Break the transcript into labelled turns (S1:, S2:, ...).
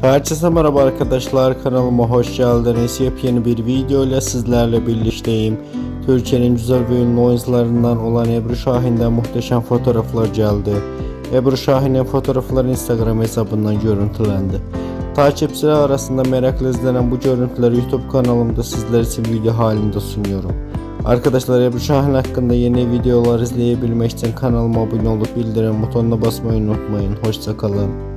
S1: Herkese merhaba arkadaşlar kanalıma hoş geldiniz. Yepyeni bir video ile sizlerle birlikteyim. Türkiye'nin güzel ve ünlü oyuncularından olan Ebru Şahin'den muhteşem fotoğraflar geldi. Ebru Şahin'in fotoğrafları Instagram hesabından görüntülendi. Takipçiler arasında merakla izlenen bu görüntüleri YouTube kanalımda sizler için video halinde sunuyorum. Arkadaşlar Ebru Şahin hakkında yeni videolar izleyebilmek için kanalıma abone olup bildirim butonuna basmayı unutmayın. Hoşçakalın.